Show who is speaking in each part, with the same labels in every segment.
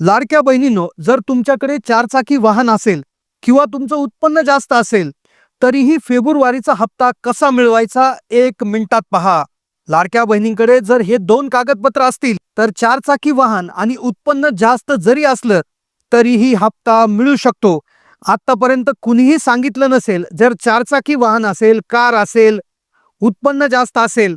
Speaker 1: लाडक्या बहिणींनो जर तुमच्याकडे चारचाकी वाहन असेल किंवा तुमचं उत्पन्न जास्त असेल तरीही फेब्रुवारीचा हप्ता कसा मिळवायचा एक मिनिटात पहा. लाडक्या बहिणींकडे जर हे दोन कागदपत्र असतील तर चारचाकी वाहन आणि उत्पन्न जास्त जरी असलं तरीही हप्ता मिळू शकतो. आतापर्यंत कुणीही सांगितलं नसेल जर चारचाकी वाहन असेल कार असेल उत्पन्न जास्त असेल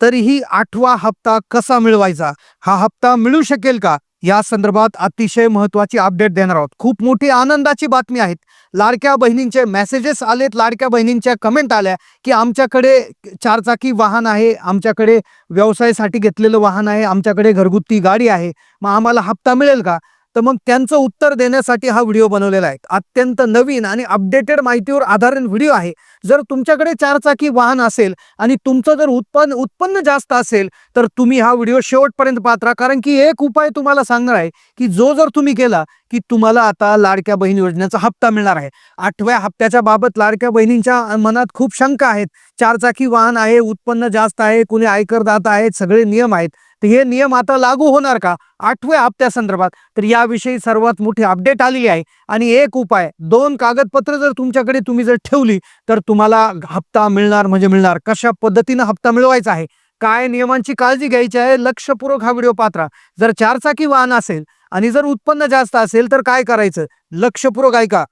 Speaker 1: तरीही आठवा हप्ता कसा मिळवायचा? हा हप्ता मिळू शकेल का? या संदर्भात अतिशय महत्वाची अपडेट देणार आहोत. खूप मोठी आनंदाची बातमी आहेत. लाडक्या बहिणींचे मेसेजेस आलेत. लाडक्या बहिणींच्या कमेंट आल्या की आमच्याकडे चारचाकी वाहन आहे. आमच्याकडे व्यवसायासाठी घेतलेलं वाहन आहे. आमच्याकडे घरगुती गाडी आहे. मग आम्हाला हप्ता मिळेल का? तर मग त्यांचं उत्तर देण्यासाठी हा व्हिडिओ बनवलेला आहे. अत्यंत नवीन आणि अपडेटेड माहितीवर आधारित व्हिडिओ आहे. जर तुमच्याकडे चारचाकी वाहन असेल आणि तुमचं जर उत्पन्न उत्पन्न जास्त असेल तर तुम्ही हा व्हिडिओ शेवटपर्यंत पाहत राहा कारण की एक उपाय तुम्हाला सांगणार आहे की जो जर तुम्ही केला की तुम्हाला आता लाडक्या बहीण योजनेचा हप्ता मिळणार आहे. आठव्या हप्त्याच्या बाबत लाडक्या बहिणींच्या मनात खूप शंका आहेत. चारचाकी वाहन आहे उत्पन्न जास्त आहे कुणी आयकरदाता आहेत सगळे नियम आहेत. तर हे नियम आता लागू होणार का? आठव्या हप्त्या संदर्भात. तर याविषयी सर्वात मोठी अपडेट आलेली आहे. आणि एक उपाय दोन कागदपत्र जर तुमच्याकडे तुम्ही जर ठेवली तर तुम्हाला हप्ता मिळणार म्हणजे मिळणार. कशा पद्धतीनं हप्ता मिळवायचा आहे? काय नियमांची काळजी घ्यायची आहे? लक्षपूर्वक हा व्हिडिओ पात्रा. जर चारचाकी वाहन असेल आणि जर उत्पन्न जास्त असेल तर काय करायचं? लक्षपूर्वक ऐका.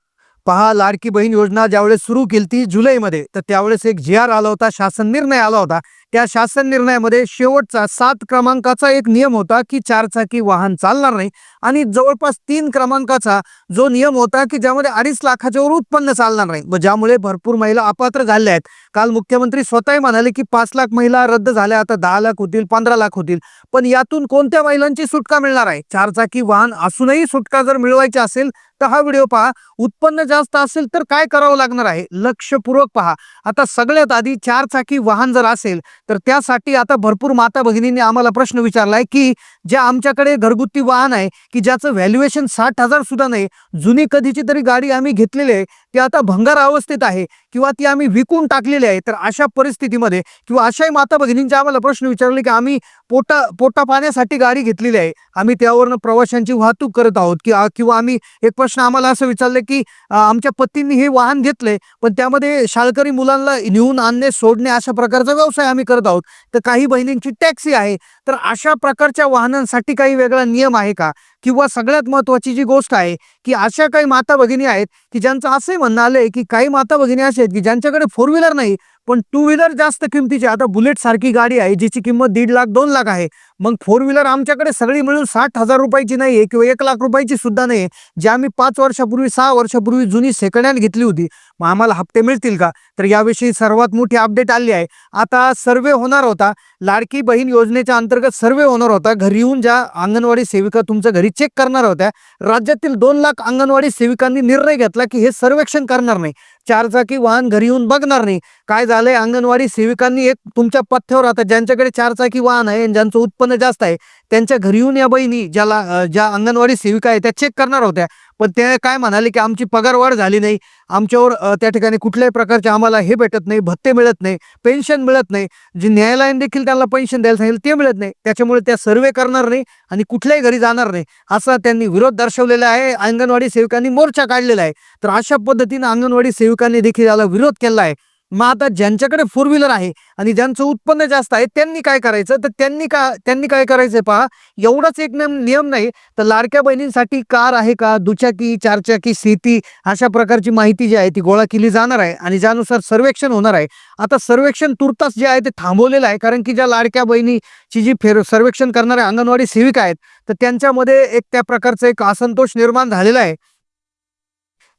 Speaker 1: पहा लाडकी बहीण योजना ज्यावेळेस सुरू केली ती जुलैमध्ये तर त्यावेळेस एक जी आर आला होता शासन निर्णय आला होता. त्या शासन निर्णयामध्ये शेवटचा सात क्रमांकाचा एक नियम होता की चारचाकी वाहन चालणार नाही आणि जवळपास तीन क्रमांकाचा जो नियम होता की ज्यामध्ये अडीच लाखाच्या वर उत्पन्न चालणार नाही. ज्यामुळे भरपूर महिला अपात्र झाल्या आहेत. काल मुख्यमंत्री स्वतःही म्हणाले की पाच लाख महिला रद्द झाल्या आता दहा लाख होतील पंधरा लाख होतील. पण यातून कोणत्या महिलांची सुटका मिळणार आहे? चारचाकी वाहन असूनही सुटका जर मिळवायची असेल तर हा व्हिडिओ पहा. उत्पन्न जास्त असेल तर काय करावं लागणार आहे? लक्षपूर्वक पहा. आता सगळ्यात आधी चारचाकी वाहन जर असेल तर त्यासाठी आता भरपूर माता भगिनींनी आम्हाला प्रश्न विचारलाय की ज्या आमच्याकडे घरगुती वाहन आहे की ज्याचं व्हॅल्युएशन साठ हजार सुद्धा नाही जुनी कधीची तरी गाडी आम्ही घेतलेली आहे ती आता भंगार अवस्थेत आहे. किंवा ती आम्ही विकून टाकलेली आहे तर अशा परिस्थितीमध्ये किंवा अशाही माता भगिनींचे आम्हाला प्रश्न विचारले की आम्ही पोटा पोटा पाण्यासाठी गाडी घेतलेली आहे. आम्ही त्यावरनं प्रवाशांची वाहतूक करत आहोत की किंवा आम्ही एक प्रश्न आम्हाला असं विचारलं की आमच्या पत्नींनी हे वाहन घेतले पण त्यामध्ये शाळकरी मुलांना नेऊन आणणे सोडणे अशा प्रकारचा व्यवसाय आम्ही करत आहोत. तर काही बहिणींची टॅक्सी आहे. तर अशा प्रकारच्या वाहनांसाठी काही वेगळा नियम आहे का? किंवा सगळ्यात महत्वाची जी गोष्ट आहे की अशा काही माता भगिनी आहेत की ज्यांचं असंही म्हणणं आलंय की काही माता भगिनी अशा आहेत की ज्यांच्याकडे फोर व्हीलर नाही पण टू व्हीलर जास्त किमतीची आता बुलेट सारखी गाडी आहे जिची किंमत दीड लाख दोन लाख आहे. मग फोर व्हीलर आमच्याकडे सगळी मिळून साठ हजार रुपयाची नाही आहे किंवा एक लाख रुपयाची सुद्धा नाही आहे जी आम्ही पाच वर्षापूर्वी सहा वर्षापूर्वी जुनी सेकंड हँड घेतली होती. मग आम्हाला हप्ते मिळतील का? तर याविषयी सर्वात मोठी अपडेट आली आहे. आता सर्वे होणार होता. लाडकी बहीण योजनेच्या अंतर्गत सर्वे होणार होता. घरी येऊन ज्या अंगणवाडी सेविका तुमच्या घरी चेक करणार होत्या राज्यातील दोन लाख अंगणवाडी सेविकांनी निर्णय घेतला की हे सर्वेक्षण करणार नाही. चारचाकी वाहन घरी येऊन बघणार नाही. काय झालंय? अंगणवाडी सेविकांनी एक तुमच्या पथ्यावर आता ज्यांच्याकडे चारचाकी वाहन आहे ज्यांचं उत्पन्न जास्त आहे त्यांच्या घरी येऊन या बहिणी ज्याला ज्या अंगणवाडी सेविका आहे त्या चेक करणार होत्या. पण त्या काय म्हणाले की आमची पगारवाढ झाली नाही. आमच्यावर त्या ठिकाणी कुठल्याही प्रकारचे आम्हाला हे भेटत नाही भत्ते मिळत नाही पेन्शन मिळत नाही. जे न्यायालयाने देखील त्यांना पेन्शन द्यायला सांगितलं ते मिळत नाही. त्याच्यामुळे त्या सर्वे करणार नाही आणि कुठल्याही घरी जाणार नाही. असा त्यांनी विरोध दर्शवलेला आहे. अंगणवाडी सेविकांनी मोर्चा काढलेला आहे. तर अशा पद्धतीनं अंगणवाडी सेविकांनी देखील याला विरोध केला आहे. मग आता ज्यांच्याकडे फोर व्हीलर आहे आणि ज्यांचं उत्पन्न जास्त आहे त्यांनी काय करायचं? तर त्यांनी का त्यांनी काय करायचं पहा एवढाच एक नियम नियम नाही तर लाडक्या बहिणींसाठी कार आहे का दुचाकी चारचाकी शेती अशा प्रकारची माहिती जी आहे ती गोळा केली जाणार आहे आणि ज्यानुसार सर्वेक्षण होणार आहे. आता सर्वेक्षण तुर्तास जे आहे ते थांबवलेलं आहे कारण की ज्या लाडक्या बहिणीची जी फेर सर्वेक्षण करणाऱ्या अंगणवाडी सेविका आहेत तर त्यांच्यामध्ये एक त्या प्रकारचा एक असंतोष निर्माण झालेला आहे.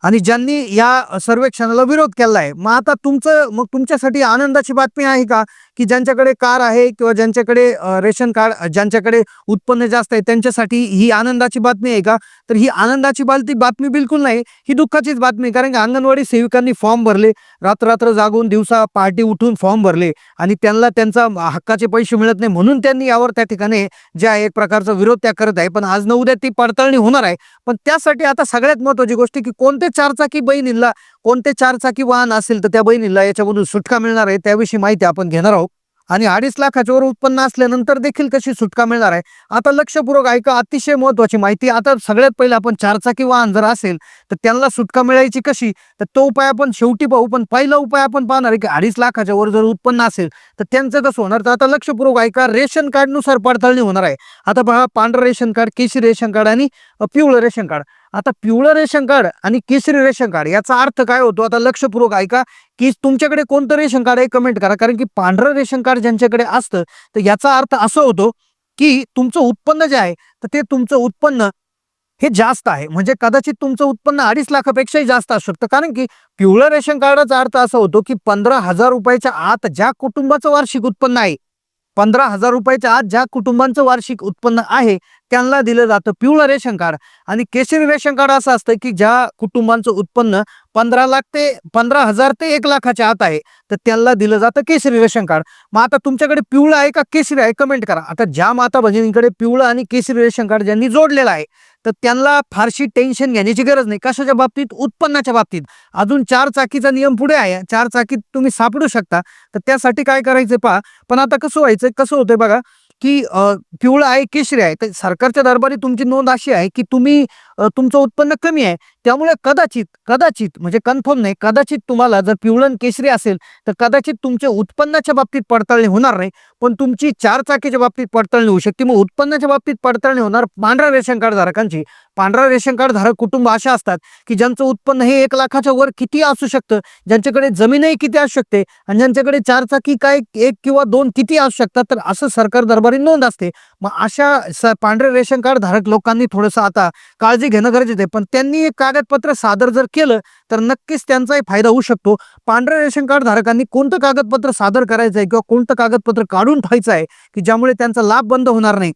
Speaker 1: आणि ज्यांनी या सर्वेक्षणाला विरोध केला आहे मग आता तुमचं मग तुमच्यासाठी आनंदाची बातमी आहे का? की ज्यांच्याकडे कार आहे किंवा ज्यांच्याकडे रेशन कार्ड ज्यांच्याकडे उत्पन्न जास्त आहे त्यांच्यासाठी ही आनंदाची बातमी आहे का? तर ही आनंदाची बालती बातमी बिलकुल नाही ही दुःखाचीच बातमी आहे. कारण की अंगणवाडी सेविकांनी फॉर्म भरले रात्र जागून दिवसा पहाटे उठून फॉर्म भरले आणि त्यांना त्यांचा हक्काचे पैसे मिळत नाही म्हणून त्यांनी यावर त्या ठिकाणी जे आहे एक प्रकारचा विरोध त्या करत आहे. पण आज न उद्या ती पडताळणी होणार आहे. पण त्यासाठी आता सगळ्यात महत्वाची गोष्ट की कोणते चारचाकी बहिणींना कोणते चारचाकी वाहन असेल तर त्या बहिणीला याच्यामधून सुटका मिळणार आहे त्याविषयी माहिती आपण घेणार आहोत. आणि अडीच लाखाच्या वर उत्पन्न असल्यानंतर देखील कशी सुटका मिळणार आहे. आता लक्षपूर्वक ऐका अतिशय महत्वाची माहिती. आता सगळ्यात पहिले आपण चारचाकी वाहन जर असेल तर त्यांना सुटका मिळायची कशी? तर तो उपाय आपण शेवटी पाहू. पण पहिला उपाय आपण पाहणार आहे की अडीच लाखाच्या वर जर उत्पन्न असेल तर त्यांचं कसं होणार? तर आता लक्षपूर्वक ऐका रेशन कार्डनुसार पडताळणी होणार आहे. आता पहा पांढरं रेशन कार्ड केशरी रेशन कार्ड आणि पिवळं रेशन कार्ड. आता पिवळं रेशन कार्ड आणि केसरी रेशन कार्ड याचा अर्थ काय होतो? आता लक्षपूर्वक ऐका की तुमच्याकडे कोणतं रेशन कार्ड आहे? कमेंट करा. कारण की पांढरं रेशन कार्ड ज्यांच्याकडे असतं तर याचा अर्थ असं होतो की तुमचं उत्पन्न जे आहे तर ते तुमचं उत्पन्न हे जास्त आहे. म्हणजे कदाचित तुमचं उत्पन्न अडीच लाखापेक्षाही जास्त असू शकतं. कारण की पिवळं रेशन कार्डाचा अर्थ असा होतो की पंधरा हजार रुपयाच्या आत ज्या कुटुंबाचं वार्षिक उत्पन्न आहे पंधरा हजार रुपयाच्या आत ज्या कुटुंबांचं वार्षिक उत्पन्न आहे त्यांना दिलं जातं. पिवळं रेशन कार्ड. आणि केशरी रेशन कार्ड असं असतं की ज्या कुटुंबांचं उत्पन्न पंधरा लाख ते पंधरा हजार ते एक लाखाच्या आत आहे तर त्यांना दिलं जातं केशरी रेशन कार्ड. मग आता तुमच्याकडे पिवळं आहे का केशरी आहे? कमेंट करा. आता ज्या माता भगिनींकडे पिवळं आणि केशरी रेशन कार्ड ज्यांनी जोडलेलं आहे तर त्यांना फारशी टेन्शन घेण्याची गरज नाही. कशाच्या बाबतीत? उत्पन्नाच्या बाबतीत. अजून चार चाकीचा नियम पुढे आहे. चार चाकीत तुम्ही सापडू शकता. तर त्यासाठी काय करायचं पहा. पण आता कसं व्हायचं कसं होतंय बघा. की पिवळं आहे केशरी आहे. तर सरकारच्या दरबारी तुमची नोंद अशी आहे की तुम्ही तुमचं उत्पन्न कमी आहे. त्यामुळे कदाचित कदाचित म्हणजे कन्फर्म नाही कदाचित तुम्हाला जर पिवळण केशरी असेल तर कदाचित तुमच्या उत्पन्नाच्या बाबतीत पडताळणी होणार नाही. पण तुमची चार चाकीच्या बाबतीत पडताळणी होऊ शकते. मग उत्पन्नाच्या बाबतीत पडताळणी होणार पांढऱ्या रेशन कार्ड धारकांची. पांढरा रेशन कार्ड धारक कुटुंब अशा असतात की ज्यांचं उत्पन्न हे एक लाखाच्या वर किती असू शकतं ज्यांच्याकडे जमीनही किती असू शकते आणि ज्यांच्याकडे चार चाकी काय एक किंवा दोन किती असू शकतात तर असं सरकार दरबारी नोंद असते. मग अशा स पांढरे रेशन कार्ड धारक लोकांनी थोडंसं आता काळजी घेणं गरजेचं आहे. पण त्यांनी एक कागदपत्र सादर जर केलं तर नक्कीच त्यांचाही फायदा होऊ शकतो. पांढऱ्या रेशन कार्ड धारकांनी कोणतं कागदपत्र सादर करायचं आहे किंवा कोणतं कागदपत्र काढून ठेवायचं आहे की ज्यामुळे त्यांचा लाभ बंद होणार नाही?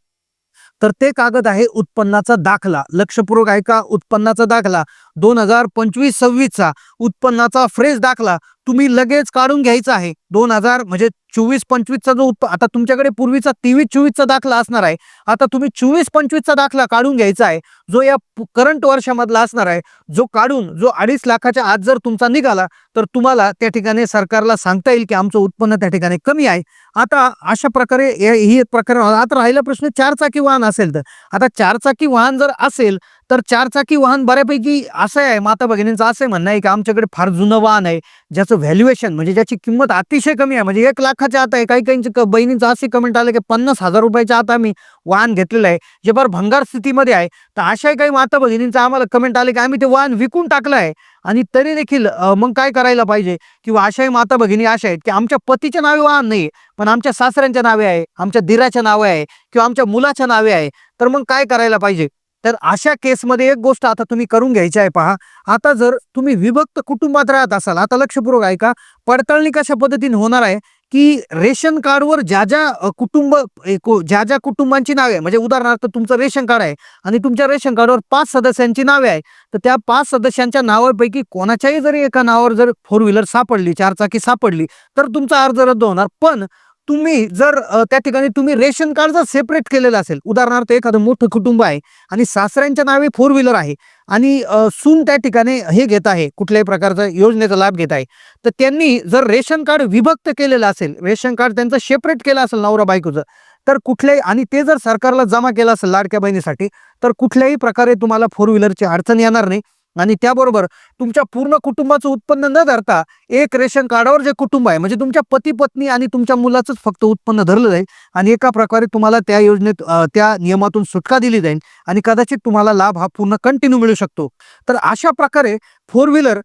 Speaker 1: तर ते कागद आहे उत्पन्नाचा दाखला. लक्षपूर्वक ऐका उत्पन्नाचा दाखला. दोन हजार पंचवीस सव्वीसचा उत्पन्नाचा फ्रेश दाखला. तुम्ही लगेच काढून घ्यायचं आहे. दोन हजार म्हणजे चोवीस पंचवीसचा जो उत्प आता तुमच्याकडे पूर्वीचा तेवीस चोवीसचा दाखला असणार आहे. आता तुम्ही चोवीस पंचवीसचा दाखला काढून घ्यायचा आहे. जो या करंट वर्षामधला असणार आहे. जो काढून जो अडीच लाखाच्या आत जर तुमचा निघाला तर तुम्हाला त्या ठिकाणी सरकारला सांगता येईल की आमचं उत्पन्न त्या ठिकाणी कमी आहे. आता अशा प्रकारे ही एक प्रकारे आता राहिला प्रश्न चारचाकी वाहन असेल तर. आता चारचाकी वाहन जर असेल तर चारचाकी वाहन बऱ्यापैकी असं आहे माता भगिनींचं असं म्हणणं आहे की आमच्याकडे फार जुनं वाहन आहे ज्याचं व्हॅल्युएशन म्हणजे ज्याची किंमत अतिशय कमी आहे. म्हणजे एक लाखाच्या आत आहे काही काहींची क- बहिणींचं असे कमेंट आलं की पन्नास हजार रुपयाच्या आत आम्ही वाहन घेतलेलं आहे जे फार भंगार स्थितीमध्ये आहे. तर अशाही काही माता भगिनींचं आम्हाला कमेंट आले की आम्ही ते वाहन विकून टाकलं आहे. आणि तरी देखील मग काय करायला पाहिजे? किंवा अशाही माता भगिनी अशा आहेत की आमच्या पतीच्या नावे वाहन नाही पण आमच्या सासऱ्यांच्या नावे आहे आमच्या दिराच्या नावे आहे किंवा आमच्या मुलाच्या नावे आहे. तर मग काय करायला पाहिजे? तर अशा केसमध्ये एक गोष्ट आता तुम्ही करून घ्यायची आहे पहा. आता जर तुम्ही विभक्त कुटुंबात राहत असाल आता लक्षपूर्वक ऐका पडताळणी कशा पद्धतीने होणार आहे की रेशन कार्डवर ज्या ज्या कुटुंब ज्या ज्या कुटुंबांची नावे आहे म्हणजे उदाहरणार्थ तुमचं रेशन कार्ड आहे आणि तुमच्या रेशन कार्डवर पाच सदस्यांची नावे आहे तर त्या पाच सदस्यांच्या नावापैकी कोणाच्याही जरी एका नावावर जर फोर व्हीलर सापडली चारचाकी सापडली तर तुमचा अर्ज रद्द होणार. पण तुम्ही जर त्या ठिकाणी तुम्ही रेशन कार्ड जर सेपरेट केलेलं असेल उदाहरणार्थ एखादं मोठं कुटुंब आहे आणि सासऱ्यांच्या नावे फोर व्हीलर आहे आणि सून त्या ठिकाणी हे घेत आहे कुठल्याही प्रकारचा योजनेचा लाभ घेत आहे तर त्यांनी जर रेशन कार्ड विभक्त केलेलं असेल रेशन कार्ड त्यांचं सेपरेट केलं असेल नवरा बायकोचं तर कुठल्याही आणि ते जर सरकारला जमा केलं असेल लाडक्या बहिणीसाठी तर कुठल्याही प्रकारे तुम्हाला फोर व्हीलरची अडचण येणार नाही. आणि त्याबरोबर तुमच्या पूर्ण कुटुंबाचं उत्पन्न न धरता एक रेशन कार्डावर जे कुटुंब आहे म्हणजे तुमच्या पती पत्नी आणि तुमच्या मुलाचंच फक्त उत्पन्न धरलं जाईल आणि एका प्रकारे तुम्हाला त्या योजनेत त्या नियमातून सुटका दिली जाईल आणि कदाचित तुम्हाला लाभ हा पूर्ण कंटिन्यू मिळू शकतो. तर अशा प्रकारे फोर व्हीलर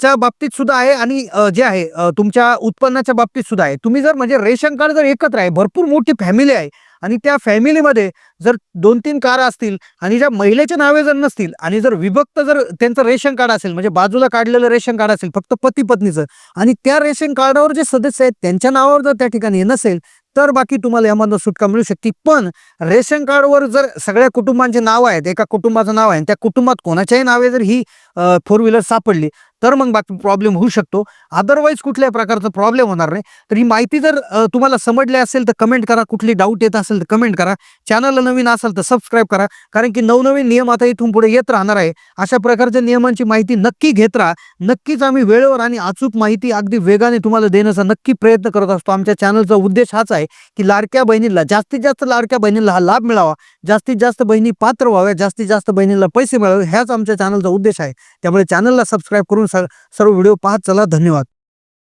Speaker 1: च्या बाबतीत सुद्धा आहे आणि जे आहे तुमच्या उत्पन्नाच्या बाबतीत सुद्धा आहे. तुम्ही जर म्हणजे रेशन कार्ड जर एकत्र आहे भरपूर मोठी फॅमिली आहे आणि त्या फॅमिलीमध्ये जर दोन तीन कार असतील आणि ज्या महिलेच्या नावे जर नसतील आणि जर विभक्त जर त्यांचं रेशन कार्ड असेल म्हणजे बाजूला काढलेलं रेशन कार्ड असेल फक्त पती पत्नीचं आणि त्या रेशन कार्डावर जे सदस्य आहेत त्यांच्या नावावर जर त्या ठिकाणी नसेल तर बाकी तुम्हाला यामधनं सुटका मिळू शकते. पण रेशन कार्डवर जर सगळ्या कुटुंबांचे नाव आहेत एका कुटुंबाचं नाव आहे आणि त्या कुटुंबात कोणाच्याही नावे जर ही फोर व्हीलर सापडली तर मग बाकी प्रॉब्लेम होऊ शकतो. अदरवाईज कुठल्याही प्रकारचा प्रॉब्लेम होणार नाही. तर ही माहिती जर तुम्हाला समजली असेल तर कमेंट करा. कुठली डाऊट येत असेल तर कमेंट करा. चॅनलला नवीन असेल तर सबस्क्राईब करा. कारण की नवनवीन नियम आता इथून पुढे येत राहणार आहे. अशा प्रकारच्या नियमांची माहिती नक्की घेत राहा. नक्कीच आम्ही वेळेवर आणि अचूक माहिती अगदी वेगाने तुम्हाला देण्याचा नक्की प्रयत्न करत असतो. आमच्या चॅनलचा उद्देश हाच आहे की लाडक्या बहिणीला जास्तीत जास्त लाडक्या बहिणीला हा लाभ मिळावा. जास्तीत जास्त बहिणी पात्र व्हाव्या. जास्तीत जास्त बहिणीला पैसे मिळावे. ह्याच आमच्या चॅनलचा उद्देश आहे. त्यामुळे चॅनलला सबस्क्राईब करून सर्व व्हिडिओ पाहत चला. धन्यवाद.